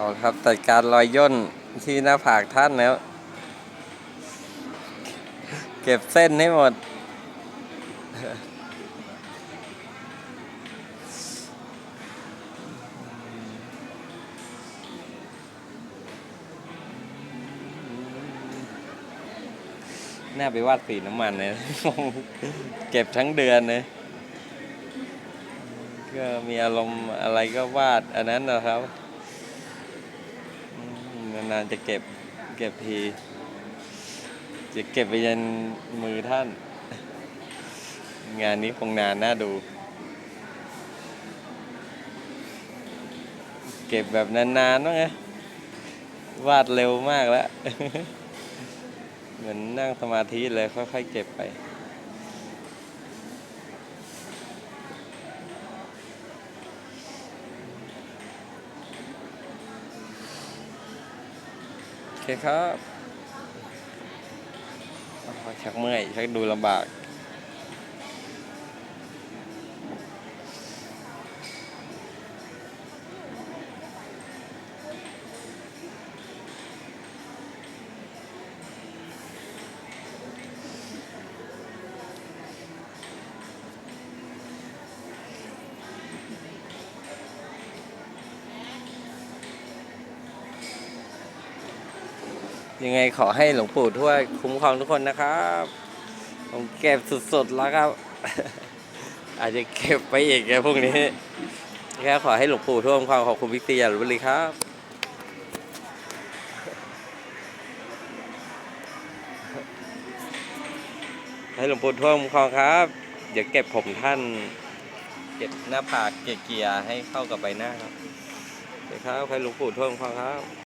เอาครับจัดการรอยย่นที่หน้าผากท่านแล้ว เก็บเส้นให้หมด น่าไปวาดสีน้ำมันเลยเก็บทั้งเดือนเลยก็มีอารมณ์อะไรก็วาดอันนั้นนะครับ นานๆจะเก็บเก็บที จะเก็บไปยันมือท่าน งานนี้คงนานน่าดู เก็บแบบนานๆบ้างไงวาดเร็วมากแล้ว เหมือนนั่งสมาธิเลยค่อยๆเก็บไป เคครับชักเมื่อยชักดูลำบาก ยังไงขอให้หลวงปู่ทวดคุ้มครองทุกคนนะครับผมเก็บสุดๆแล้วครับ อาจจะเก็บไปอีกแกพวกนี้แค่ขอให้หลวงปู่ทวดคุ้มครองขอบคุณพิกซี่อย่าลุบุรีครับให้หลวงปู่ทวดคุ้มครองครับ เดี๋ยวเก็บผมท่าน เก็บหน้าผากเกียร์ๆให้เข้ากับใบหน้าครับโอเคครับให้หลวงปู่ทวดคุ้มครองครับ